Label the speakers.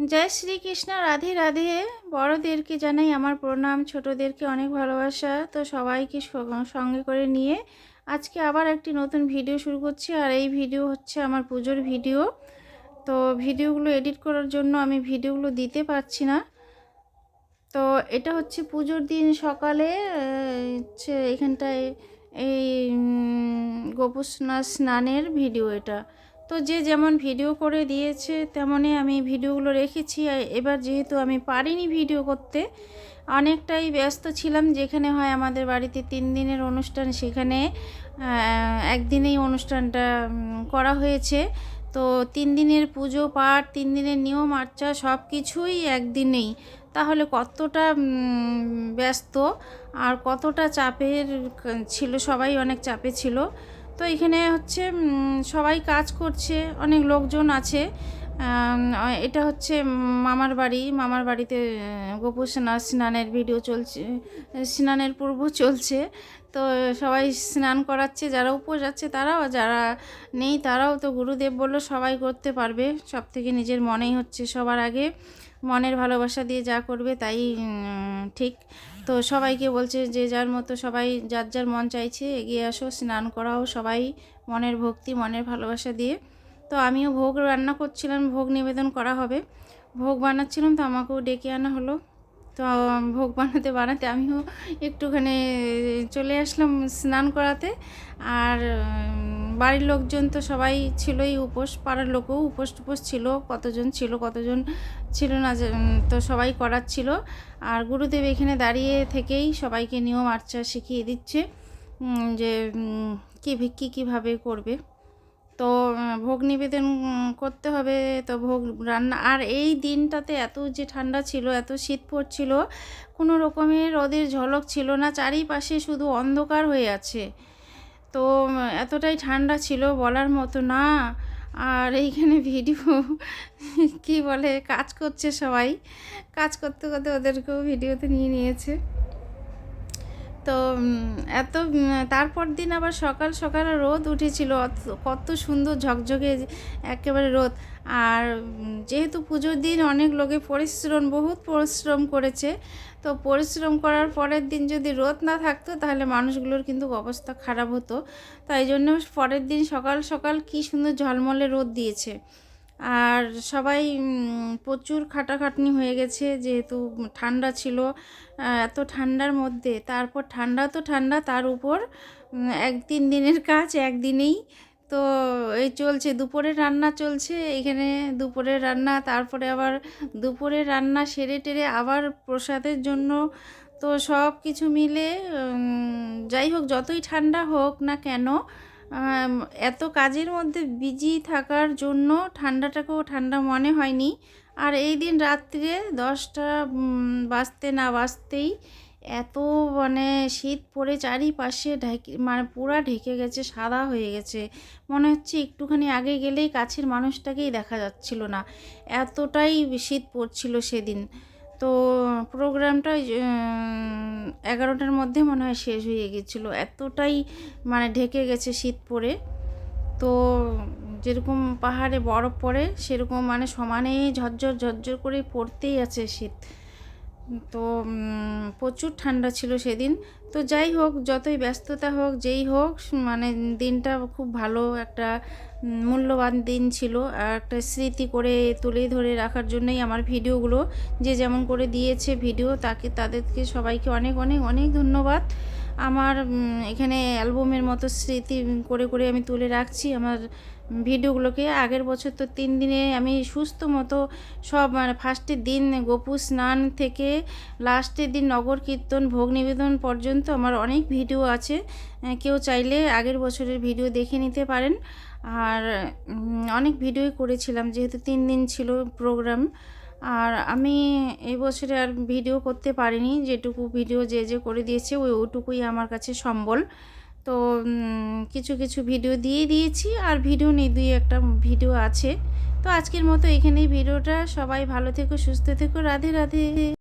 Speaker 1: জয় শ্রীকৃষ্ণ রাধে রাধে। বড়দেরকে জানাই আমার প্রণাম ছোটদেরকে অনেক ভালোবাসা। তো সবাইকে সঙ্গে করে নিয়ে আজকে আবার একটি নতুন ভিডিও শুরু করছি। আর এই ভিডিও হচ্ছে আমার পুজোর ভিডিও। তো ভিডিওগুলো এডিট করার জন্য আমি ভিডিওগুলো দিতে পারছি না। তো এটা হচ্ছে পুজোর দিন সকালে হচ্ছে এখানটায় এই উম, স্নানের ভিডিও এটা। তো যে যেমন ভিডিও করে দিয়েছে তেমনই আমি ভিডিওগুলো রেখেছি। এবার যেহেতু আমি পারিনি ভিডিও করতে, অনেকটাই ব্যস্ত ছিলাম। যেখানে হয় আমাদের বাড়িতে তিন দিনের অনুষ্ঠান, সেখানে একদিনেই অনুষ্ঠানটা করা হয়েছে। তো তিন দিনের পুজো, পাঠ, তিন দিনের নিয়ম আর্চা সব কিছুই একদিনেই। তাহলে কতটা ব্যস্ত আর কতটা চাপের ছিল, সবাই অনেক চাপে ছিল। তো এখানে হচ্ছে সবাই কাজ করছে, অনেক লোকজন আছে। এটা হচ্ছে মামার বাড়ি, মামার বাড়িতে গোপু স্না স্নানের ভিডিও চলছে, স্নানের পূর্ব চলছে। তো সবাই স্নান করাচ্ছে, যারা উপোস আছে তারাও, যারা নেই তারাও। তো গুরুদেব বলল, সবাই করতে পারবে। সব থেকে নিজের মনেই হচ্ছে সবার আগে। মনের ভালোবাসা দিয়ে যা করবে তাই ঠিক। তো সবাইকে বলছে যে যার মতো সবাই যার যার মন চাইছে এগিয়ে আসো, স্নান করাও সবাই মনের ভক্তি, মনের ভালোবাসা দিয়ে। তো আমিও ভোগ রান্না করছিলাম, ভোগ নিবেদন করা হবে। ভোগ বানাচ্ছিলাম তো আমাকেও ডেকে আনা হলো। তো ভোগ বানাতে বানাতে আমিও একটুখানি চলে আসলাম স্নান করাতে। আর বাড়ির লোকজন তো সবাই ছিলই উপোস, পাড়ার লোকও উপোস টুপোস ছিল, কতজন ছিল কতজন ছিল না তো সবাই করাচ্ছিল আর গুরুদেব এখানে দাঁড়িয়ে থেকেই সবাইকে নিয়ম আর্চা শিখিয়ে দিচ্ছে যে কী ভিক্ষি কীভাবে করবে। তো ভোগ নিবেদন করতে হবে, তো ভোগ রান্না, আর এই দিনটাতে এত যে ঠান্ডা ছিল, এত শীত পড়ছিল, কোনো রকমের রোদের ঝলক ছিল না, চারিপাশে শুধু অন্ধকার হয়ে আছে। তো এতটাই ঠান্ডা ছিল বলার মতো না। আর এইখানে ভিডিও কি বলে, কাজ করছে সবাই। কাজ করতে করতে ওদেরকেও ভিডিওতে নিয়ে নিয়েছে। তো এত তারপর দিন আবার সকাল সকাল রোদ উঠেছিল। কত সুন্দর ঝকঝকে একেবারে রোদ। আর যেহেতু পুজোর দিন অনেক লোকে পরিশ্রম, বহুত পরিশ্রম করেছে, তো পরিশ্রম করার পরের দিন যদি রোদ না থাকতো, তাহলে মানুষগুলোর কিন্তু অবস্থা খারাপ হতো। তাই জন্য পরের দিন সকাল সকাল কি সুন্দর ঝলমলে রোদ দিয়েছে। আর সবাই প্রচুর খাটাখাটনি হয়ে গেছে যেহেতু ঠান্ডা ছিল। এত ঠান্ডার মধ্যে, তারপর ঠান্ডা তো ঠান্ডা, তার উপর এক তিন দিনের কাজ একদিনেই। তো এই চলছে দুপুরে রান্না চলছে, এখানে দুপুরের রান্না, তারপরে আবার দুপুরে রান্না সেরে টেরে আবার প্রসাদের জন্য। তো সব কিছু মিলে যাই হোক, যতই ঠান্ডা হোক না কেন এত কাজের মধ্যে বিজি থাকার জন্য ঠান্ডাটাকেও ঠান্ডা মনে হয়নি। আর এই দিন রাত্রে দশটা বাজতে না বাজতেই এত মানে শীত পড়ে চারিপাশে ঢেকে মানে পুরা ঢেকে গেছে, সাদা হয়ে গেছে। মনে হচ্ছে একটুখানি আগে গেলেই কাছের মানুষটাকেই দেখা যাচ্ছিল না। এতটাই শীত পড়ছিল সেদিন। তো প্রোগ্রামটা এগারোটার মধ্যে মনে হয় শেষ হয়ে গেছিল। এতটাই মানে ঢেকে গেছে শীত পড়ে। তো যেরকম পাহাড়ে বরফ পড়ে, সেরকম মানে সমানে ঝরঝর ঝরঝর করে পড়তেই আছে শীত। তো প্রচুর ঠান্ডা ছিল সেদিন। তো যাই হোক, যতই ব্যস্ততা হোক, যেই হোক মানে দিনটা খুব ভালো একটা মূল্যবান দিন ছিল। আর একটা স্মৃতি করে তুলে ধরে রাখার জন্যই আমার ভিডিওগুলো যে যেমন করে দিয়েছে ভিডিও, তাকে, তাদেরকে সবাইকে অনেক অনেক অনেক ধন্যবাদ। আমার এখানে অ্যালবামের মতো স্মৃতি করে করে আমি তুলে রাখছি। আমার ভিডিওগুলোকে আগের বছর তো তিন দিনে আমি সুস্থ মতো সব মানে ফার্স্টের দিন গোপু স্নান থেকে লাস্টের দিন নগর কীর্তন, ভোগ নিবেদন পর্যন্ত আমার অনেক ভিডিও আছে। কেউ চাইলে আগের বছরের ভিডিও দেখে নিতে পারেন। আর অনেক ভিডিওই করেছিলাম, যেহেতু তিন দিন ছিল প্রোগ্রাম। আর আমি এই বছরে আর ভিডিও করতে পারিনি, যেটুকু ভিডিও যে যে করে দিয়েছে ওই ওটুকুই আমার কাছে সম্বল। তো কিছু কিছু ভিডিও দিয়ে দিয়েছি আর ভিডিও নেই, দুই একটা ভিডিও আছে। তো আজকের মতো এখানেই ভিডিওটা। সবাই ভালো থেকো, সুস্থ থেকো। রাধে রাধে।